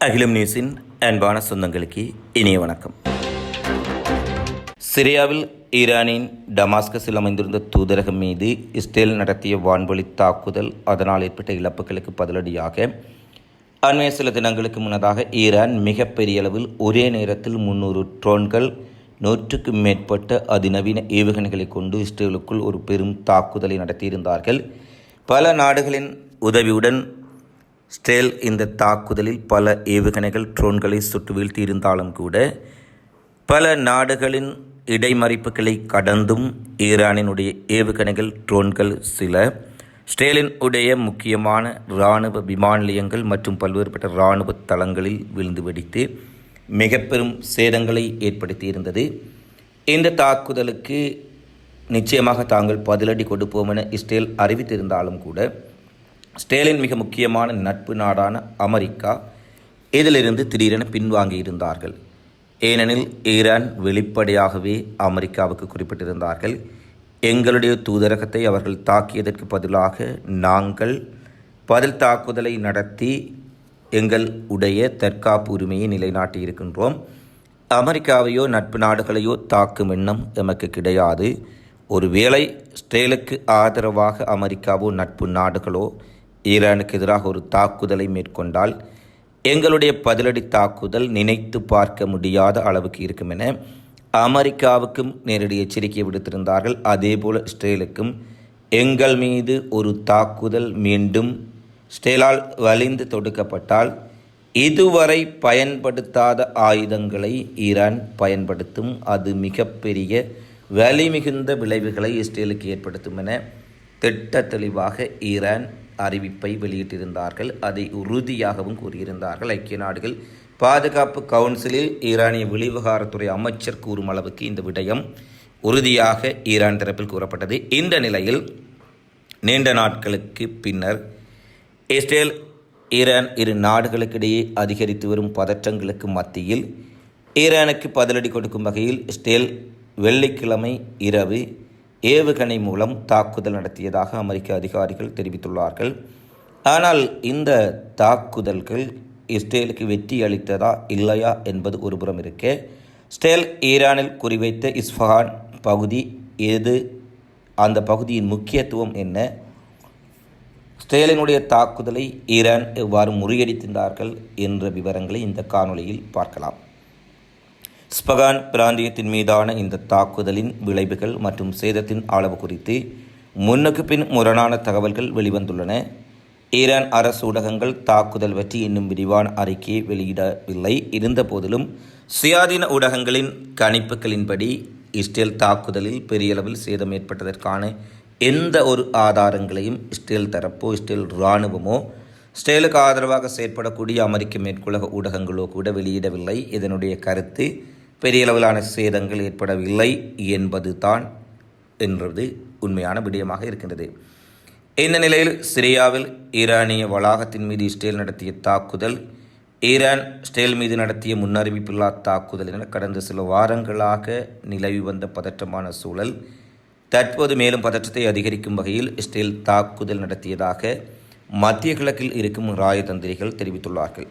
அகிலம் நியூஸின் அன்பான சொந்தங்களுக்கு இனிய வணக்கம். சிரியாவில் ஈரானின் டமாஸ்கஸில் அமைந்திருந்த தூதரகம் மீது இஸ்ரேல் நடத்திய வான்வழி தாக்குதல் அதனால் ஏற்பட்ட இழப்புகளுக்கு பதிலடியாக அண்மைய சில தினங்களுக்கு முன்னதாக ஈரான் மிகப்பெரிய அளவில் ஒரே நேரத்தில் முன்னூறு ட்ரோன்கள் நூற்றுக்கு மேற்பட்ட அதிநவீன ஏவுகணைகளை கொண்டு இஸ்ரேலுக்குள் ஒரு பெரும் தாக்குதலை நடத்தியிருந்தார்கள். பல நாடுகளின் உதவியுடன் ஸ்டேல் இந்த தாக்குதலில் பல ஏவுகணைகள் ட்ரோன்களை சுட்டு வீழ்த்தியிருந்தாலும் கூட பல நாடுகளின் இடைமறிப்புகளை கடந்தும் ஈரானினுடைய ஏவுகணைகள் ட்ரோன்கள் சில. ஸ்டேலின் உடைய முக்கியமான இராணுவ விமான நிலையங்கள் மற்றும் பல்வேறுபட்ட இராணுவ தளங்களில் விழுந்து வெடித்து மிக பெரும் சேதங்களை ஏற்படுத்தியிருந்தது. இந்த தாக்குதலுக்கு நிச்சயமாக தாங்கள் பதிலடி கொடுப்போம் என இஸ்ரேல் அறிவித்திருந்தாலும் கூட ஸ்டேலின் மிக முக்கியமான நட்பு நாடான அமெரிக்கா இதிலிருந்து திடீரென பின்வாங்கி இருந்தார்கள் ஏனெனில் ஈரான் வெளிப்படையாகவே அமெரிக்காவுக்கு குறிப்பிட்டிருந்தார்கள். எங்களுடைய தூதரகத்தை அவர்கள் தாக்கியதற்கு பதிலாக நாங்கள் பதில் தாக்குதலை நடத்தி எங்கள் உடைய தற்காப்பு உரிமையை நிலைநாட்டி இருக்கின்றோம் அமெரிக்காவையோ நட்பு நாடுகளையோ தாக்கும் எண்ணம் எமக்கு கிடையாது. ஒருவேளை ஸ்டேலுக்கு ஆதரவாக அமெரிக்காவோ நட்பு நாடுகளோ ஈரானுக்கு எதிராக ஒரு தாக்குதலை மேற்கொண்டால் எங்களுடைய பதிலடி தாக்குதல் நினைத்து பார்க்க முடியாத அளவுக்கு இருக்கும் என அமெரிக்காவுக்கும் நேரடி எச்சரிக்கை விடுத்திருந்தார்கள். அதேபோல் இஸ்ரேலுக்கும் எங்கள் மீது ஒரு தாக்குதல் மீண்டும் ஸ்டேலால் வலிந்து தொடுக்கப்பட்டால் இதுவரை பயன்படுத்தாத ஆயுதங்களை ஈரான் பயன்படுத்தும். அது மிகப்பெரிய வலிமிகுந்த விளைவுகளை இஸ்ரேலுக்கு ஏற்படுத்தும் என திட்ட தெளிவாக ஈரான் அறிவிப்பை வெளியிட்டிருந்தார்கள். அதை உறுதியாகவும் கூறியிருந்தார்கள். ஐக்கிய நாடுகள் பாதுகாப்பு கவுன்சிலில் ஈரானிய வெளிவிவகாரத்துறை அமைச்சர் கூறும் அளவுக்கு இந்த விடயம் உறுதியாக ஈரான் தரப்பில் கூறப்பட்டது. இந்த நிலையில் நீண்ட நாட்களுக்கு பின்னர் இஸ்ரேல் ஈரான் இரு நாடுகளுக்கிடையே அதிகரித்து வரும் பதற்றங்களுக்கு மத்தியில் ஈரானுக்கு பதிலடி கொடுக்கும் வகையில் இஸ்ரேல் வெள்ளிக்கிழமை இரவு ஏவுகணை மூலம் தாக்குதல் நடத்தியதாக அமெரிக்க அதிகாரிகள் தெரிவித்துள்ளார்கள். ஆனால் இந்த தாக்குதல்கள் இஸ்ரேலுக்கு வெற்றி அளித்ததா இல்லையா என்பது ஒருபுறம் இருக்க. ஸ்டேல் ஈரானில் குறிவைத்த இஸ்ஃபஹான் பகுதி எது? அந்த பகுதியின் முக்கியத்துவம் என்ன? ஸ்டேலினுடைய தாக்குதலை ஈரான் எவ்வாறு முறியடித்திருந்தார்கள் என்ற விவரங்களை இந்த காணொலியில் பார்க்கலாம். ஸ்பகான் பிராந்தியத்தின் மீதான இந்த தாக்குதலின் விளைவுகள் மற்றும் சேதத்தின் அளவு குறித்து முன்னுக்கு பின் முரணான தகவல்கள் வெளிவந்துள்ளன. ஈரான் அரசு ஊடகங்கள் தாக்குதல் பற்றி இன்னும் விரிவான அறிக்கையை வெளியிடவில்லை. இருந்தபோதிலும் சுயாதீன ஊடகங்களின் கணிப்புகளின்படி இஸ்ரேல் தாக்குதலில் பெரிய அளவில் சேதம் ஏற்பட்டதற்கான எந்த ஒரு ஆதாரங்களையும் இஸ்ரேல் தரப்போ இஸ்ரேல் இராணுவமோ இஸ்ரேலுக்கு ஆதரவாக செயற்படக்கூடிய அமெரிக்க மேற்குலக ஊடகங்களோ கூட வெளியிடவில்லை. இதனுடைய கருத்து பெரிய அளவிலான சேதங்கள் ஏற்படவில்லை என்பது தான் என்பது உண்மையான விடயமாக இருக்கின்றது. இந்த நிலையில் சிரியாவில் ஈரானிய வளாகத்தின் மீது இஸ்ரேல் நடத்திய தாக்குதல் ஈரான் இஸ்ரேல் மீது நடத்திய முன்னறிவிப்பில்லா தாக்குதல் என கடந்த சில வாரங்களாக நிலவி வந்த பதற்றமான சூழல் தற்போது மேலும் பதற்றத்தை அதிகரிக்கும் வகையில் இஸ்ரேல் தாக்குதல் நடத்தியதாக மத்திய கிழக்கில் இருக்கும் ராயதந்திரிகள் தெரிவித்துள்ளார்கள்.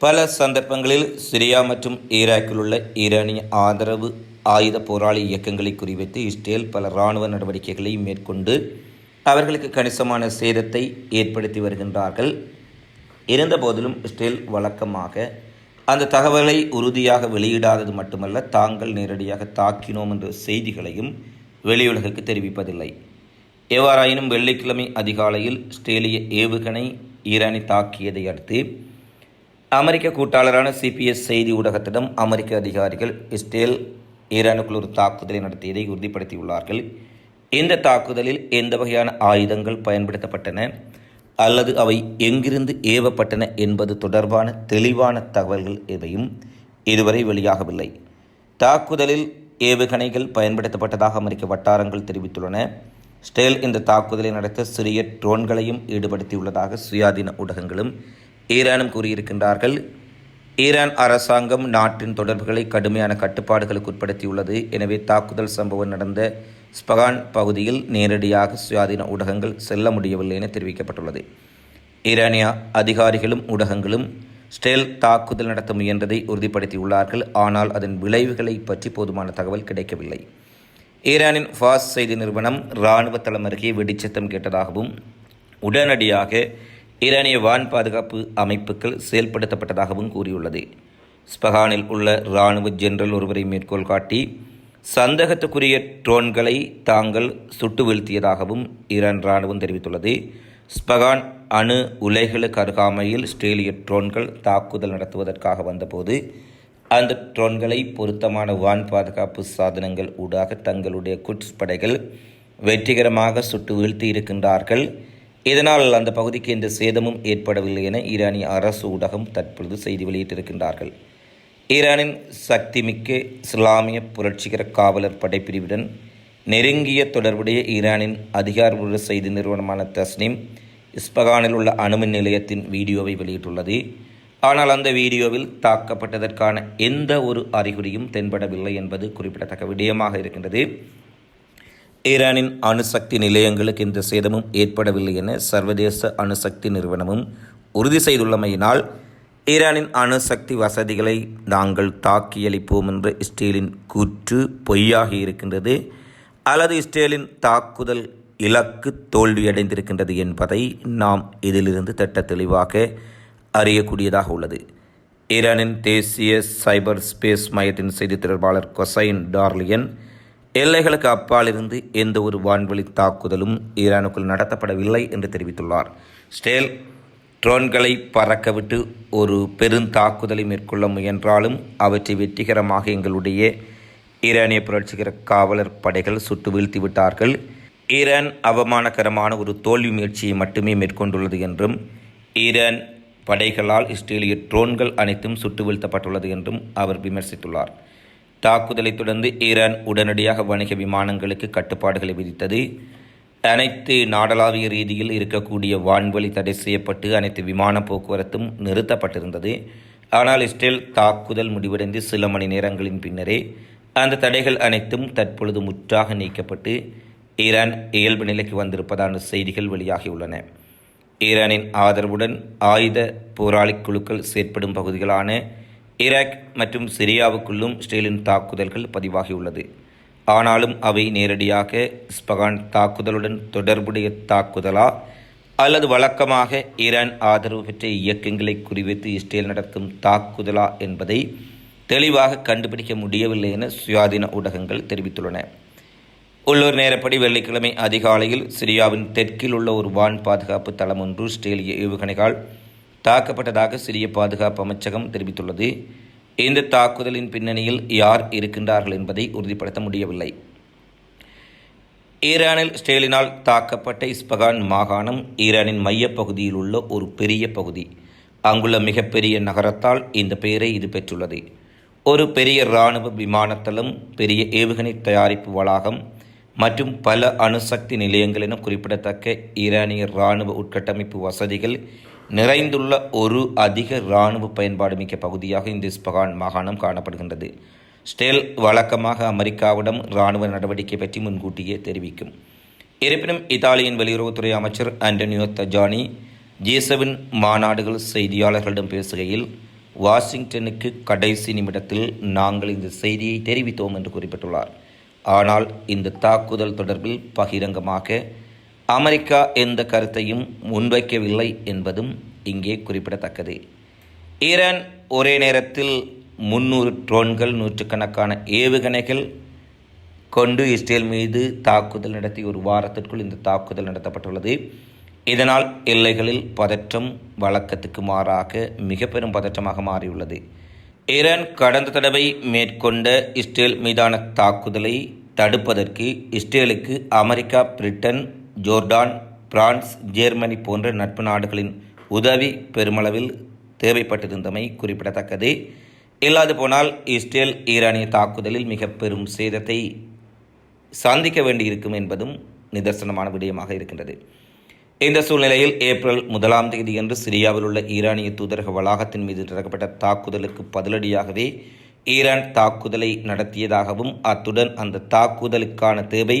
பல சந்தர்ப்பங்களில் சிரியா மற்றும் ஈராக்கில் உள்ள ஈரானிய ஆதரவு ஆயுத போராளி இயக்கங்களை குறிவைத்து இஸ்ரேல் பல இராணுவ நடவடிக்கைகளை மேற்கொண்டு அவர்களுக்கு கணிசமான சேதத்தை ஏற்படுத்தி வருகின்றார்கள். இருந்தபோதிலும் இஸ்ரேல் வழக்கமாக அந்த தகவலை உறுதியாக வெளியிடாதது மட்டுமல்ல தாங்கள் நேரடியாக தாக்கினோம் என்ற செய்திகளையும் வெளியுலகுக்கு தெரிவிப்பதில்லை. எவ்வாறாயினும் வெள்ளிக்கிழமை அதிகாலையில் இஸ்ரேலிய ஏவுகணை ஈரானை தாக்கியதை அடுத்து அமெரிக்க கூட்டாளரான சிபிஎஸ் செய்தி ஊடகத்திடம் அமெரிக்க அதிகாரிகள் இஸ்ரேல் ஈரானுக்குள் ஒரு தாக்குதலை நடத்தியதை உறுதிப்படுத்தியுள்ளார்கள். இந்த தாக்குதலில் எந்த வகையான ஆயுதங்கள் பயன்படுத்தப்பட்டன அல்லது அவை எங்கிருந்து ஏவப்பட்டன என்பது தொடர்பான தெளிவான தகவல்கள் எதையும் இதுவரை வெளியாகவில்லை. தாக்குதலில் ஏவுகணைகள் பயன்படுத்தப்பட்டதாக அமெரிக்க வட்டாரங்கள் தெரிவித்துள்ளன. ஸ்டேல் இந்த தாக்குதலை நடத்த சிறிய ட்ரோன்களையும் ஈடுபடுத்தியுள்ளதாக சுயாதீன ஊடகங்களும் ஈரானும் கூறியிருக்கின்றார்கள் ஈரான் அரசாங்கம் நாட்டின் தொடர்புகளை கடுமையான கட்டுப்பாடுகளுக்கு உட்படுத்தியுள்ளது. எனவே தாக்குதல் சம்பவம் நடந்த ஸ்பகான் பகுதியில் நேரடியாக சுயாதீன ஊடகங்கள் செல்ல முடியவில்லை என தெரிவிக்கப்பட்டுள்ளது. ஈரானிய அதிகாரிகளும் ஊடகங்களும் ஸ்டெல் தாக்குதல் நடத்த முயன்றதை உறுதிப்படுத்தியுள்ளார்கள். ஆனால் அதன் விளைவுகளை பற்றி போதுமான தகவல் கிடைக்கவில்லை. ஈரானின் ஃபாஸ் செய்தி நிறுவனம் இராணுவ தளம் அருகே வெடிச்சத்தம் கேட்டதாகவும் உடனடியாக ஈரானிய வான் பாதுகாப்பு அமைப்புகள் செயல்படுத்தப்பட்டதாகவும் கூறியுள்ளது. ஸ்பஹானில் உள்ள இராணுவ ஜெனரல் ஒருவரை மேற்கோள் காட்டி சந்தேகத்துக்குரிய ட்ரோன்களை தாங்கள் சுட்டு வீழ்த்தியதாகவும் ஈரான் இராணுவம் தெரிவித்துள்ளது. ஸ்பகான் அணு உலைகளுக்கு அருகாமையில் ஸ்ட்ரேலிய ட்ரோன்கள் தாக்குதல் நடத்துவதற்காக வந்தபோது அந்த ட்ரோன்களை பொருத்தமான வான் பாதுகாப்பு சாதனங்கள் ஊடாக தங்களுடைய குட்ஸ் படைகள் வெற்றிகரமாக சுட்டு வீழ்த்தி இருக்கின்றார்கள். இதனால் அந்த பகுதிக்கு எந்த சேதமும் ஏற்படவில்லை என ஈரானிய அரசு ஊடகம் தற்பொழுது செய்தி வெளியிட்டிருக்கின்றார்கள். ஈரானின் சக்திமிக்க இஸ்லாமிய புரட்சிகர காவலர் படைப்பிரிவுடன் நெருங்கிய தொடர்புடைய ஈரானின் அதிகாரபூர்வ செய்தி நிறுவனமான தஸ்னீம் இஸ்பகானில் உள்ள அணுமின் நிலையத்தின் வீடியோவை வெளியிட்டுள்ளது. ஆனால் அந்த வீடியோவில் தாக்கப்பட்டதற்கான எந்த ஒரு அறிகுறியும் தென்படவில்லை என்பது குறிப்பிடத்தக்க விடயமாக இருக்கின்றது. ஈரானின் அணுசக்தி நிலையங்களுக்கு எந்த சேதமும் ஏற்படவில்லை என சர்வதேச அணுசக்தி நிறுவனமும் உறுதி செய்துள்ளமையினால் ஈரானின் அணுசக்தி வசதிகளை நாங்கள் தாக்கியளிப்போம் என்ற இஸ்ரேலின் கூற்று பொய்யாகி இருக்கின்றது. அல்லது இஸ்ரேலின் தாக்குதல் இலக்கு தோல்வியடைந்திருக்கின்றது என்பதை நாம் இதிலிருந்து திட்ட தெளிவாக அறியக்கூடியதாக உள்ளது. ஈரானின் தேசிய சைபர் ஸ்பேஸ் மையத்தின் செய்தி தொடர்பாளர் கொசைன் டார்லியன் எல்லைகளுக்கு அப்பாலிருந்து எந்த ஒரு வான்வழி தாக்குதலும் ஈரானுக்குள் நடத்தப்படவில்லை என்று தெரிவித்துள்ளார். ஸ்டேல் ட்ரோன்களை பறக்கவிட்டு ஒரு பெருந்தாக்குதலை மேற்கொள்ள முயன்றாலும் அவற்றை வெற்றிகரமாக எங்களுடைய ஈரானிய புரட்சிகர காவலர் படைகள் சுட்டு வீழ்த்தி விட்டார்கள். ஈரான் அவமானகரமான ஒரு தோல்வி முயற்சியை மட்டுமே மேற்கொண்டுள்ளது என்றும் ஈரான் படைகளால் இஸ்ரேலிய ட்ரோன்கள் அனைத்தும் சுட்டு வீழ்த்தப்பட்டுள்ளது என்றும் அவர் விமர்சித்துள்ளார். தாக்குதலை தொடர்ந்து ஈரான் உடனடியாக வணிக விமானங்களுக்கு கட்டுப்பாடுகளை விதித்தது. அனைத்து நாடளாவிய ரீதியில் இருக்கக்கூடிய வான்வழி தடை செய்யப்பட்டு அனைத்து விமான போக்குவரத்தும் நிறுத்தப்பட்டிருந்தது. ஆனால் இஸ்ரேல் தாக்குதல் முடிவடைந்து சில மணி நேரங்களின் பின்னரே அந்த தடைகள் அனைத்தும் தற்பொழுது முற்றாக நீக்கப்பட்டு ஈரான் இயல்பு நிலைக்கு வந்திருப்பதான செய்திகள் வெளியாகியுள்ளன. ஈரானின் ஆதரவுடன் ஆயுத போராளி குழுக்கள் செயற்படும் பகுதிகளான ஈராக் மற்றும் சிரியாவுக்குள்ளும் இஸ்ரேலின் தாக்குதல்கள் பதிவாகியுள்ளது. ஆனாலும் அவை நேரடியாக ஸ்பகான் தாக்குதலுடன் தொடர்புடைய தாக்குதலா அல்லது வழக்கமாக ஈரான் ஆதரவு பெற்ற இயக்கங்களை குறிவைத்து இஸ்ரேல் நடத்தும் தாக்குதலா என்பதை தெளிவாக கண்டுபிடிக்க முடியவில்லை என சுயாதீன ஊடகங்கள் தெரிவித்துள்ளன. உள்ளூர் நேரப்படி வெள்ளிக்கிழமை அதிகாலையில் சிரியாவின் தெற்கில் உள்ள ஒரு வான் பாதுகாப்பு தளம் ஒன்று இஸ்ரேலிய ஏவுகணைகள் தாக்கப்பட்டதாக சிரிய பாதுகாப்பு அமைச்சகம் தெரிவித்துள்ளது. இந்த தாக்குதலின் பின்னணியில் யார் இருக்கின்றார்கள் என்பதை உறுதிப்படுத்த முடியவில்லை. ஈரானில் ஸ்டேலினால் தாக்கப்பட்ட இஸ்பகான் மாகாணம் ஈரானின் மையப்பகுதியில் உள்ள ஒரு பெரிய பகுதி. அங்குள்ள மிகப்பெரிய நகரத்தால் இந்த பெயரை இது பெற்றுள்ளது. ஒரு பெரிய இராணுவ விமானத்தளம் பெரிய ஏவுகணை தயாரிப்பு வளாகம் மற்றும் பல அணுசக்தி நிலையங்கள் என குறிப்பிடத்தக்க ஈரானிய இராணுவ உட்கட்டமைப்பு வசதிகள் நிறைந்துள்ள ஒரு அதிக இராணுவ பயன்பாடு மிக்க பகுதியாக இந்த இஸ்பகான் மாகாணம் காணப்படுகின்றது. ஸ்டேல் வழக்கமாக அமெரிக்காவிடம் இராணுவ நடவடிக்கை பற்றி முன்கூட்டியே தெரிவிக்கும். இருப்பினும் இத்தாலியின் வெளியுறவுத்துறை அமைச்சர் ஆண்டனியோ தஜானி ஜி மாநாடுகள் செய்தியாளர்களிடம் பேசுகையில் வாஷிங்டனுக்கு கடைசி நிமிடத்தில் நாங்கள் இந்த செய்தியை தெரிவித்தோம் என்று குறிப்பிட்டுள்ளார். ஆனால் இந்த தாக்குதல் தொடர்பில் பகிரங்கமாக அமெரிக்கா எந்த கருத்தையும் முன்வைக்கவில்லை என்பதும் இங்கே குறிப்பிடத்தக்கது. ஈரான் ஒரே நேரத்தில் முன்னூறு ட்ரோன்கள் நூற்றுக்கணக்கான ஏவுகணைகள் கொண்டு இஸ்ரேல் மீது தாக்குதல் நடத்தி ஒரு வாரத்திற்குள் இந்த தாக்குதல் நடத்தப்பட்டுள்ளது. இதனால் எல்லைகளில் பதற்றம் வழக்கத்துக்கு மாறாக மிக பெரும் பதற்றமாக மாறியுள்ளது. ஈரான் கடந்த தடவை மேற்கொண்ட இஸ்ரேல் மீதான தாக்குதலை தடுப்பதற்கு இஸ்ரேலுக்கு America Britain Jordan France Germany போன்ற நட்பு நாடுகளின் உதவி பெருமளவில் தேவைப்பட்டிருந்தமை குறிப்பிடத்தக்கது. இல்லாது போனால் இஸ்ரேல் ஈரானிய தாக்குதலில் மிக பெரும் சேதத்தை சந்திக்க வேண்டியிருக்கும் என்பதும் நிதர்சனமான விடயமாக இருக்கின்றது. இந்த சூழ்நிலையில் ஏப்ரல் முதலாம் தேதியன்று சிரியாவில் உள்ள ஈரானிய தூதரக வளாகத்தின் மீது நடக்கப்பட்ட தாக்குதலுக்கு பதிலடியாகவே ஈரான் தாக்குதலை நடத்தியதாகவும் அத்துடன் அந்த தாக்குதலுக்கான தேவை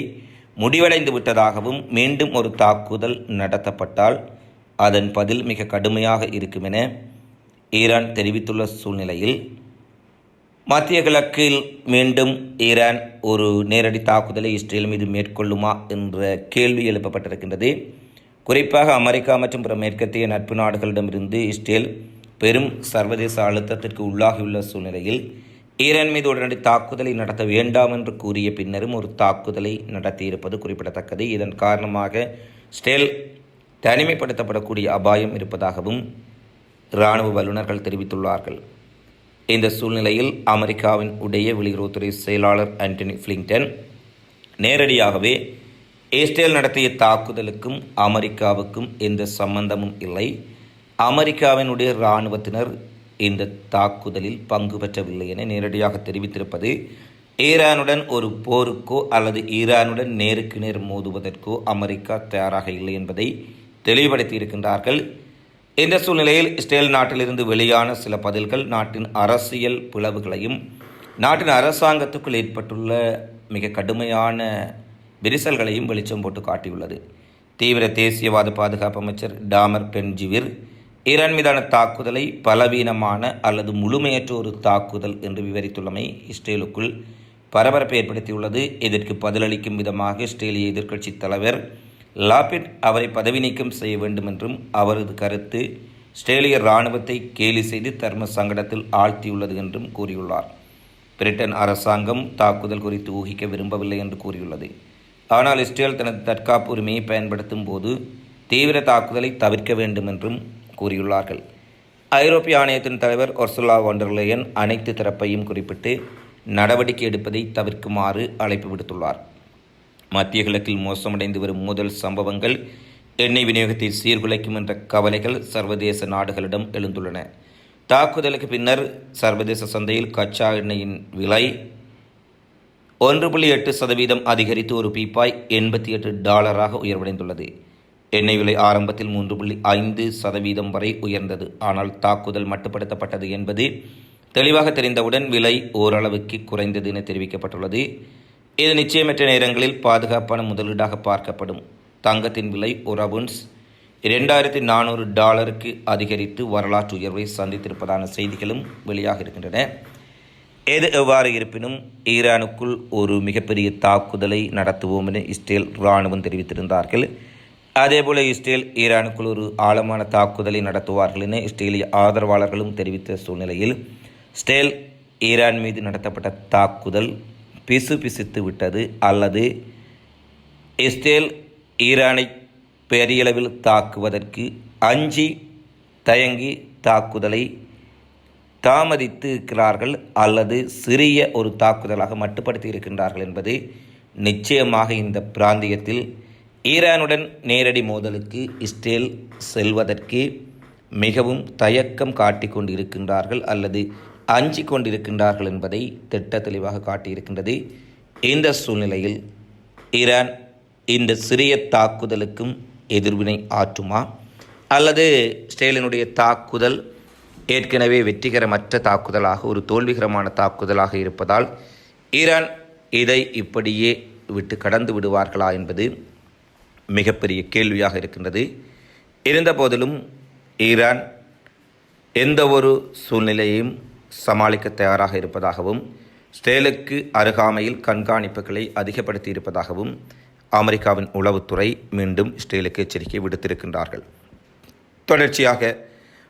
முடிவடைந்து விட்டதாகவும் மீண்டும் ஒரு தாக்குதல் நடத்தப்பட்டால் அதன் பதில் மிக கடுமையாக இருக்கும் என ஈரான் தெரிவித்துள்ள சூழ்நிலையில் மத்திய கிழக்கில் மீண்டும் ஈரான் ஒரு நேரடி தாக்குதலை இஸ்ரேல் மீது மேற்கொள்ளுமா என்ற கேள்வி எழுப்பப்பட்டிருக்கின்றது. குறிப்பாக அமெரிக்கா மற்றும் பிற மேற்கத்திய நட்பு நாடுகளிடமிருந்து இஸ்ரேல் பெரும் சர்வதேச அழுத்தத்திற்கு உள்ளாகியுள்ள சூழ்நிலையில் ஈரான் மீது உடனடி தாக்குதலை நடத்த வேண்டாம் என்று கூறிய பின்னரும் ஒரு தாக்குதலை நடத்தியிருப்பது குறிப்பிடத்தக்கது. இதன் காரணமாக ஸ்டேல் தனிமைப்படுத்தப்படக்கூடிய அபாயம் இருப்பதாகவும் இராணுவ வல்லுநர்கள் தெரிவித்துள்ளார்கள். இந்த சூழ்நிலையில் அமெரிக்காவின் உடைய வெளியுறவுத்துறை செயலாளர் ஆண்டனி ஃபிளிங்டன் நேரடியாகவே இஸ்ரேல் நடத்திய தாக்குதலுக்கும் அமெரிக்காவுக்கும் எந்த சம்பந்தமும் இல்லை. அமெரிக்காவினுடைய இராணுவத்தினர் இந்த தாக்குதலில் பங்கு பெற்றவில்லை என நேரடியாக தெரிவித்திருப்பது ஈரானுடன் ஒரு போருக்கோ அல்லது ஈரானுடன் நேருக்கு நேர் மோதுவதற்கோ அமெரிக்கா தயாராக இல்லை என்பதை தெளிவுபடுத்தியிருக்கின்றார்கள். இந்த சூழ்நிலையில் இஸ்ரேல் நாட்டிலிருந்து வெளியான சில பதில்கள் நாட்டின் அரசியல் பிளவுகளையும் நாட்டின் அரசாங்கத்துக்குள் ஏற்பட்டுள்ள மிக கடுமையான விரிசல்களையும் வெளிச்சம் போட்டு காட்டியுள்ளது. தீவிர தேசியவாத பாதுகாப்பு அமைச்சர் டாமர் பென்ஜிவிர் ஈரான் மீதான தாக்குதலை பலவீனமான அல்லது முழுமையற்ற ஒரு தாக்குதல் என்று விவரித்துள்ளமை இஸ்ரேலுக்குள் பரபரப்பை ஏற்படுத்தியுள்ளது. இதற்கு பதிலளிக்கும் விதமாக இஸ்ரேலிய எதிர்க்கட்சி தலைவர் லாபிட் அவரை பதவி நீக்கம் செய்ய வேண்டும் என்றும் அவரது கருத்து இஸ்ரேலிய இராணுவத்தை கேலி செய்து தர்ம சங்கடத்தில் ஆழ்த்தியுள்ளது என்றும் கூறியுள்ளார். பிரிட்டன் அரசாங்கம் தாக்குதல் குறித்து ஊகிக்க விரும்பவில்லை என்று கூறியுள்ளது. ஆனால் இஸ்ரேல் தனது தற்காப்பு உரிமையை பயன்படுத்தும் போது தீவிர தாக்குதலை தவிர்க்க வேண்டும் என்றும் கூறியுள்ளார்கள். ஐரோப்பிய ஆணையத்தின் தலைவர் ஒர்சுலா ஒண்டர்லேயன் அனைத்து தரப்பையும் குறிப்பிட்டு நடவடிக்கை எடுப்பதை தவிர்க்குமாறு அழைப்பு விடுத்துள்ளார். மத்திய கிழக்கில் மோசமடைந்து வரும் முதல் சம்பவங்கள் எண்ணெய் விநியோகத்தை சீர்குலைக்கும் என்ற கவலைகள் சர்வதேச நாடுகளிடம் எழுந்துள்ளன. தாக்குதலுக்கு பின்னர் சர்வதேச சந்தையில் கச்சா எண்ணெயின் விலை ஒன்று புள்ளி எட்டு சதவீதம் அதிகரித்து ஒரு பீப்பாய் எண்பத்தி எட்டு டாலராக உயர்வடைந்துள்ளது. எண்ணெய் விலை ஆரம்பத்தில் மூன்று புள்ளி ஐந்து சதவீதம் வரை உயர்ந்தது. ஆனால் தாக்குதல் மட்டுப்படுத்தப்பட்டது என்பது தெளிவாக தெரிந்தவுடன் விலை ஓரளவுக்கு குறைந்தது என தெரிவிக்கப்பட்டுள்ளது. இது நிச்சயமற்ற நேரங்களில் பாதுகாப்பான முதலீடாக பார்க்கப்படும். தங்கத்தின் விலை ஒரு இரண்டாயிரத்தி நானூறு டாலருக்கு அதிகரித்து வரலாற்று உயர்வை சந்தித்திருப்பதான செய்திகளும் வெளியாக இருக்கின்றன. எது எவ்வாறு இருப்பினும் ஈரானுக்குள் ஒரு மிகப்பெரிய தாக்குதலை நடத்துவோம் என இஸ்ரேல் இராணுவம் தெரிவித்திருந்தார்கள். அதேபோல இஸ்ரேல் ஈரானுக்குள் ஒரு ஆழமான தாக்குதலை நடத்துவார்கள் என இஸ்ரேலிய ஆதரவாளர்களும் தெரிவித்த சூழ்நிலையில் ஸ்டேல் ஈரான் மீது நடத்தப்பட்ட தாக்குதல் பிசு பிசுத்து விட்டது அல்லது இஸ்ரேல் ஈரானை பெரியளவில் தாக்குவதற்கு அஞ்சி தயங்கி தாக்குதலை தாமதித்து இருக்கிறார்கள் அல்லது சிறிய ஒரு தாக்குதலாக மட்டுப்படுத்தி இருக்கின்றார்கள் என்பது நிச்சயமாக இந்த பிராந்தியத்தில் ஈரானுடன் நேரடி மோதலுக்கு இஸ்ரேல் செல்வதற்கு மிகவும் தயக்கம் காட்டிக் கொண்டிருக்கின்றார்கள் அல்லது அஞ்சி கொண்டிருக்கின்றார்கள் என்பதை திட்ட தெளிவாக காட்டியிருக்கின்றது. இந்த சூழ்நிலையில் ஈரான் இந்த சிறிய தாக்குதலுக்கும் எதிர்வினை ஆற்றுமா? அல்லது ஸ்டேலினுடைய தாக்குதல் ஏற்கனவே வெற்றிகரமற்ற தாக்குதலாக ஒரு தோல்விகரமான தாக்குதலாக இருப்பதால் ஈரான் இதை இப்படியே விட்டு கடந்து விடுவார்களா என்பது மிகப்பெரிய கேள்வியாக இருக்கின்றது. இருந்தபோதிலும் ஈரான் எந்த ஒரு சூழ்நிலையையும் சமாளிக்க தயாராக இருப்பதாகவும் ஸ்டேலுக்கு அருகாமையில் கண்காணிப்புகளை அதிகப்படுத்தி இருப்பதாகவும் அமெரிக்காவின் உளவுத்துறை மீண்டும் இஸ்ரேலுக்கு எச்சரிக்கை விடுத்திருக்கின்றார்கள். தொடர்ச்சியாக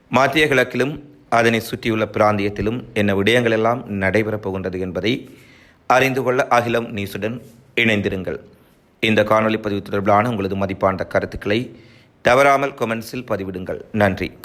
மத்திய கிழக்கிலும் அதனை சுற்றியுள்ள பிராந்தியத்திலும் என்ன விடயங்களெல்லாம் நடைபெறப் போகின்றது என்பதை அறிந்து கொள்ள அகிலம் நியூஸுடன் இணைந்திருங்கள். இந்த காணொளி பதிவு தொடர்பிலான உங்களது மதிப்பான கருத்துக்களை தவறாமல் கொமெண்ட்ஸில் பதிவிடுங்கள். நன்றி.